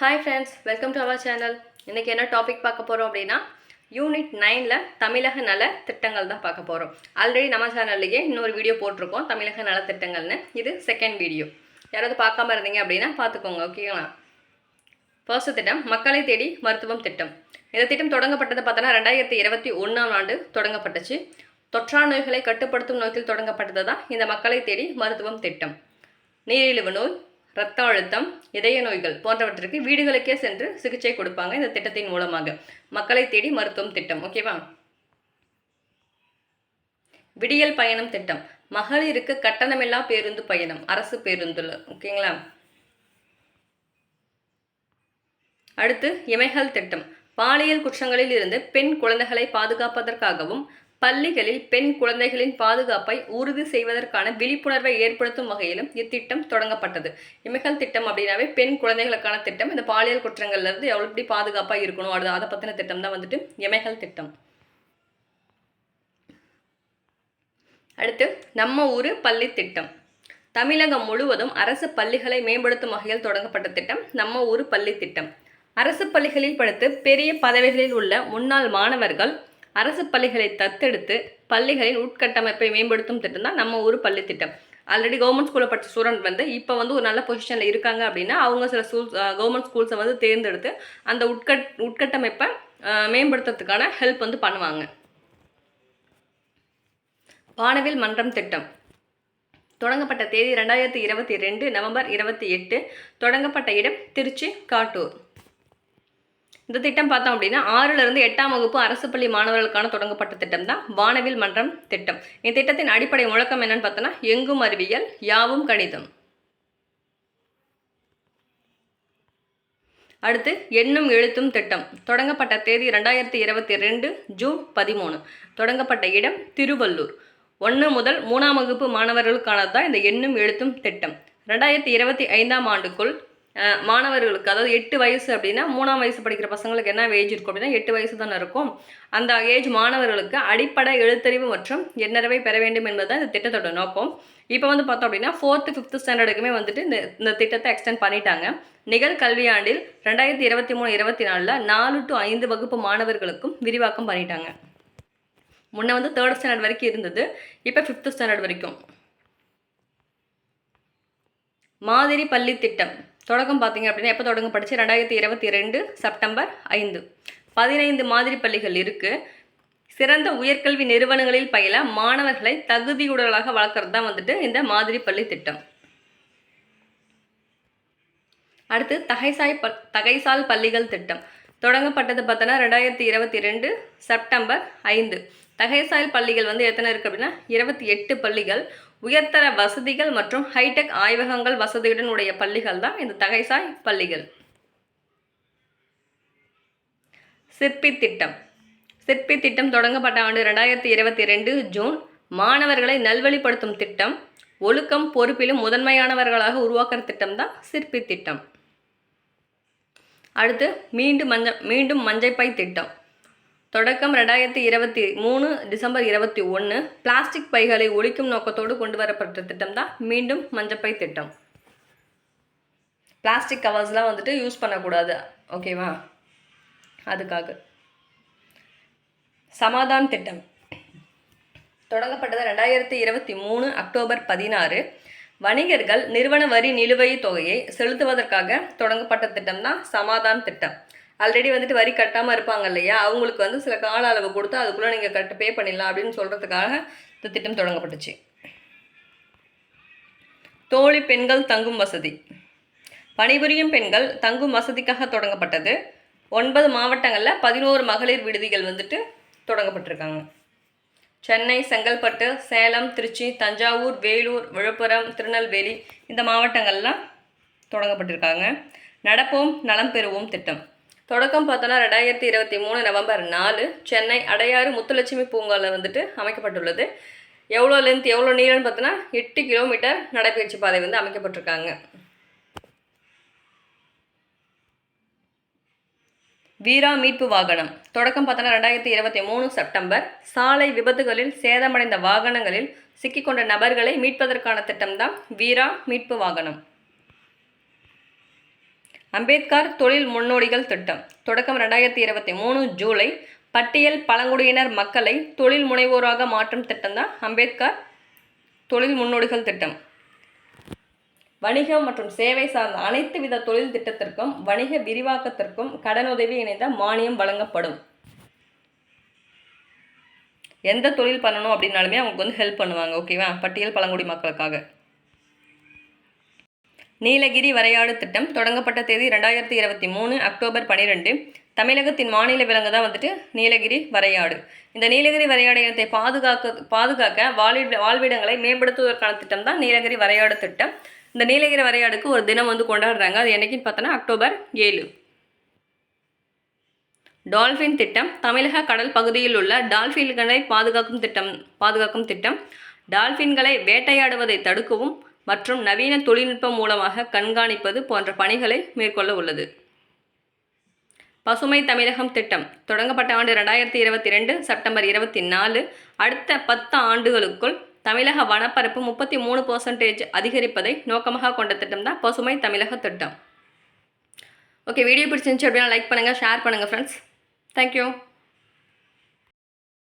Hi friends welcome to our channel இன்றைக்கி என்ன topic பார்க்க போகிறோம் அப்படின்னா யூனிட் நைனில் தமிழக நல திட்டங்கள் தான் பார்க்க போகிறோம் ஆல்ரெடி நம்ம சேனல்லையே இன்னொரு வீடியோ போட்டிருக்கோம் தமிழக நல திட்டங்கள்னு. இது செகண்ட் வீடியோ யாராவது பார்க்காம இருந்தீங்க அப்படின்னா பார்த்துக்கோங்க ஓகேங்களா ஃபர்ஸ்ட் திட்டம் மக்களை தேடி மருத்துவம் திட்டம். இந்த திட்டம் தொடங்கப்பட்டது பார்த்தோன்னா ரெண்டாயிரத்தி இருபத்தி ஒன்றாம் ஆண்டு தொடங்கப்பட்டுச்சு. தொற்றா நோய்களை கட்டுப்படுத்தும் நோக்கில் தொடங்கப்பட்டது தான் இந்த மக்களை தேடி மருத்துவம் திட்டம். நீரிழிவு நோய் இரத்த அழுத்தம் இதய நோய்கள் போன்றவற்றிற்கு வீடுகளுக்கே சென்று சிகிச்சை கொடுப்பாங்க இந்த திட்டத்தின் மூலமாக. மக்களை தேடி மருத்துவம் திட்டம் ஓகேவா விடியல் பயணம் திட்டம். மகளிருக்கு கட்டணமில்லா பேருந்து பயணம் அரசு பேருந்துல ஓகேங்களா அடுத்து இமைகள் திட்டம். பாலியல் குற்றங்களில் இருந்து பெண் குழந்தைகளை பாதுகாப்பதற்காகவும் பள்ளிகளில் பெண் குழந்தைகளின் பாதுகாப்பை உறுதி செய்வதற்கான விழிப்புணர்வை ஏற்படுத்தும் வகையிலும் இத்திட்டம் தொடங்கப்பட்டது. இமைகள் திட்டம் அப்படின்னாவே பெண் குழந்தைகளுக்கான திட்டம். இந்த பாலியல் குற்றங்கள்லேருந்து எவ்வளோ எப்படி பாதுகாப்பாக இருக்கணும்? அது அதை பற்றின திட்டம் தான் வந்துட்டு இமைகள் திட்டம். அடுத்து நம்ம ஊர் பள்ளி திட்டம். தமிழகம் முழுவதும் அரசு பள்ளிகளை மேம்படுத்தும் வகையில் தொடங்கப்பட்ட திட்டம் நம்ம ஊர் பள்ளி திட்டம். அரசு பள்ளிகளில் படித்து பெரிய பதவிகளில் உள்ள முன்னாள் மாணவர்கள் அரசு பள்ளிகளை தத்தெடுத்து பள்ளிகளின் உட்கட்டமைப்பை மேம்படுத்தும் திட்டம் தான் நம்ம ஊர் பள்ளி திட்டம். ஆல்ரெடி கவர்மெண்ட் ஸ்கூலில் படித்த ஸ்டூடெண்ட் வந்து இப்போ வந்து ஒரு நல்ல பொசிஷனில் இருக்காங்க அப்படின்னா அவங்க சில ஸ்கூல்ஸ் கவர்மெண்ட் ஸ்கூல்ஸை வந்து தேர்ந்தெடுத்து அந்த உட்கட் உட்கட்டமைப்பை மேம்படுத்துறதுக்கான ஹெல்ப் வந்து பண்ணுவாங்க. வானவில் மன்றம் திட்டம். தொடங்கப்பட்ட தேதி ரெண்டாயிரத்தி இருபத்தி ரெண்டு நவம்பர் இருபத்தி எட்டு. தொடங்கப்பட்ட இடம் திருச்சி காட்டூர். இந்த திட்டம் பார்த்தோம் அப்படின்னா ஆறிலிருந்து எட்டாம் வகுப்பு அரசு பள்ளி மாணவர்களுக்கான தொடங்கப்பட்ட திட்டம் தான் வானவில் மன்றம் திட்டம். இந்த திட்டத்தின் அடிப்படை முழக்கம் என்னன்னு பார்த்தோன்னா எங்கும் அறிவியல் யாவும் கணிதம். அடுத்து எண்ணும் எழுத்தும் திட்டம். தொடங்கப்பட்ட தேதி ரெண்டாயிரத்தி இருபத்தி ரெண்டு ஜூன் பதிமூணு. தொடங்கப்பட்ட இடம் திருவள்ளூர். ஒன்று முதல் மூணாம் வகுப்பு மாணவர்களுக்கானது தான் இந்த எண்ணும் எழுத்தும் திட்டம். ரெண்டாயிரத்தி இருபத்தி ஐந்தாம் ஆண்டுக்குள் மாணவர்களுக்கு அதாவது எட்டு வயசு அப்படின்னா மூணாம் வயசு படிக்கிற பசங்களுக்கு என்ன ஏஜ் இருக்கும் அப்படின்னா எட்டு வயசு தானே இருக்கும். அந்த ஏஜ் மாணவர்களுக்கு அடிப்படை எழுத்தறிவு மற்றும் எண்ணறவை பெற வேண்டும் என்பது தான் இந்த திட்டத்தோட நோக்கம். இப்போ வந்து பார்த்தோம் அப்படின்னா ஃபோர்த்து ஃபிஃப்த்து ஸ்டாண்டர்டுக்குமே வந்துட்டு இந்த இந்த திட்டத்தை எக்ஸ்டெண்ட் பண்ணிட்டாங்க. நிகழ் கல்வியாண்டில் ரெண்டாயிரத்தி இருபத்தி மூணு இருபத்தி நாலில் நாலு டு ஐந்து வகுப்பு மாணவர்களுக்கும் விரிவாக்கம் பண்ணிட்டாங்க. முன்ன வந்து தேர்ட் ஸ்டாண்டர்ட் வரைக்கும் இருந்தது. இப்போ ஃபிஃப்த்து ஸ்டாண்டர்ட் வரைக்கும். மாதிரி பள்ளி திட்டம். தொடக்கம் பார்த்தீங்க அப்படின்னா எப்போ தொடங்கப்பட்டுச்சு ரெண்டாயிரத்தி இருபத்தி ரெண்டு செப்டம்பர் ஐந்து. பதினைந்து மாதிரி பள்ளிகள் இருக்குது சிறந்த உயர்கல்வி நிறுவனங்களில் பயில மாணவர்களை தகுதியுடலாக வளர்க்குறது தான் வந்துட்டு இந்த மாதிரி பள்ளி திட்டம். அடுத்து தகைசாய் ப தகைசால் பள்ளிகள் திட்டம். தொடங்கப்பட்டது பார்த்தோன்னா ரெண்டாயிரத்தி இருபத்தி ரெண்டு செப்டம்பர் ஐந்து. தகைசால் பள்ளிகள் வந்து எத்தனை இருக்குது அப்படின்னா இருபத்தி எட்டு பள்ளிகள் உயர்தர வசதிகள் மற்றும் ஹைடெக் ஆய்வகங்கள் வசதியுடன் உடைய பள்ளிகள் தான் இந்த தகைசாய் பள்ளிகள். சிற்பி திட்டம். சிற்பி திட்டம் தொடங்கப்பட்ட ஆண்டு ரெண்டாயிரத்தி இருபத்தி ரெண்டு ஜூன். மாணவர்களை நல்வழிப்படுத்தும் திட்டம். ஒழுக்கம் பொறுப்பிலும் முதன்மையானவர்களாக உருவாக்குற திட்டம் தான் சிற்பி திட்டம். அடுத்து மீண்டும் மஞ்ச மீண்டும் மஞ்சப்பை திட்டம். தொடக்கம் ரெண்டாயிரத்தி இருபத்தி மூணு டிசம்பர் இருபத்தி ஒன்று. பிளாஸ்டிக் பைகளை ஒழிக்கும் நோக்கத்தோடு கொண்டு வரப்பட்ட திட்டம் தான் மீண்டும் மஞ்சப்பை திட்டம். பிளாஸ்டிக் கவர்ஸ்லாம் வந்துட்டு யூஸ் பண்ணக்கூடாது. ஓகேவா? அதுக்காக. சமாதான் திட்டம். தொடங்கப்பட்டது ரெண்டாயிரத்தி இருபத்தி மூணு அக்டோபர் பதினாறு. வணிகர்கள் நிறுவன வரி நிலுவைத் தொகையை செலுத்துவதற்காக தொடங்கப்பட்ட திட்டம் தான் சமாதான் திட்டம். ஆல்ரெடி வந்துட்டு வரி கட்டாமல் இருப்பாங்க இல்லையா? அவங்களுக்கு வந்து சில கால அளவு கொடுத்து அதுக்குள்ளே நீங்கள் கட்டு பே பண்ணிடலாம் அப்படின்னு சொல்கிறதுக்காக இந்த திட்டம் தொடங்கப்பட்டுச்சு. தோழி பெண்கள் தங்கும் வசதி. பணிபுரியும் பெண்கள் தங்கும் வசதிக்காக தொடங்கப்பட்டது. ஒன்பது மாவட்டங்களில் பதினோரு மகளிர் விடுதிகள் வந்துட்டு தொடங்கப்பட்டிருக்காங்க. சென்னை செங்கல்பட்டு சேலம் திருச்சி தஞ்சாவூர் வேலூர் விழுப்புரம் திருநெல்வேலி இந்த மாவட்டங்கள்லாம் தொடங்கப்பட்டிருக்காங்க. நடப்போம் நலம் பெறுவோம் திட்டம். தொடக்கம் பார்த்தோன்னா ரெண்டாயிரத்தி இருபத்தி மூணு நவம்பர் நாலு சென்னை அடையாறு முத்துலட்சுமி பூங்காவில் வந்துட்டு அமைக்கப்பட்டுள்ளது. எவ்வளோ லென்த் எவ்வளோ நீளம்னு பார்த்தோன்னா எட்டு கிலோமீட்டர் நடைபயிற்சி பாதை வந்து அமைக்கப்பட்டிருக்காங்க. வீரா மீட்பு வாகனம். தொடக்கம் பார்த்தோன்னா ரெண்டாயிரத்தி இருபத்தி மூணு செப்டம்பர் சாலை விபத்துகளில் சேதமடைந்த வாகனங்களில் சிக்கிக்கொண்ட நபர்களை மீட்பதற்கான திட்டம்தான் வீரா மீட்பு வாகனம். அம்பேத்கர் தொழில் முன்னோடிகள் திட்டம். தொடக்கம் ரெண்டாயிரத்தி இருபத்தி மூணு ஜூலை பட்டியல் பழங்குடியினர் மக்களை தொழில் முனைவோராக மாற்றும் திட்டம் தான் அம்பேத்கர் தொழில் முன்னோடிகள் திட்டம். வணிகம் மற்றும் சேவை சார்ந்த அனைத்து வித தொழில் திட்டத்திற்கும் வணிக விரிவாக்கத்திற்கும் கடனுதவி இணைந்த மானியம் வழங்கப்படும். எந்த தொழில் பண்ணணும் அப்படின்னாலுமே அவங்களுக்கு வந்து ஹெல்ப் பண்ணுவாங்க ஓகேவா பட்டியல் பழங்குடி மக்களுக்காக. நீலகிரி வரையாடு திட்டம் தொடங்கப்பட்ட தேதி ரெண்டாயிரத்தி இருபத்தி மூணு அக்டோபர் பன்னிரெண்டு தமிழகத்தின் மாநில விலங்கு தான் வந்துட்டு நீலகிரி வரையாடு. இந்த நீலகிரி வரையாடு இனத்தை பாதுகாக்க பாதுகாக்க வாழ்விட வாழ்விடங்களை மேம்படுத்துவதற்கான திட்டம் தான் நீலகிரி வரையாடு திட்டம். இந்த நீலகிரி வரையாடுக்கு ஒரு தினம் வந்து கொண்டாடுறாங்க. அது என்னைக்குன்னு பார்த்தோன்னா அக்டோபர் ஏழு. டால்ஃபின் திட்டம் தமிழக கடல் பகுதியில் உள்ள டால்ஃபின்களை பாதுகாக்கும் திட்டம் பாதுகாக்கும் திட்டம். டால்ஃபின்களை வேட்டையாடுவதை தடுக்கவும் மற்றும் நவீன தொழில்நுட்பம் மூலமாக கண்காணிப்பது போன்ற பணிகளை மேற்கொள்ள உள்ளது. பசுமை தமிழகம் திட்டம். தொடங்கப்பட்ட ஆண்டு ரெண்டாயிரத்தி இருபத்தி ரெண்டு செப்டம்பர் இருபத்தி நாலு அடுத்த பத்து ஆண்டுகளுக்குள் தமிழக வனப்பரப்பு முப்பத்தி மூணு பர்சன்டேஜ் அதிகரிப்பதை நோக்கமாக கொண்ட திட்டம் தான் பசுமை தமிழக திட்டம். ஓகே வீடியோ பிடிச்சிருந்துச்சு அப்படின்னா லைக் பண்ணுங்கள் ஷேர் பண்ணுங்கள் ஃப்ரெண்ட்ஸ் தேங்க்யூ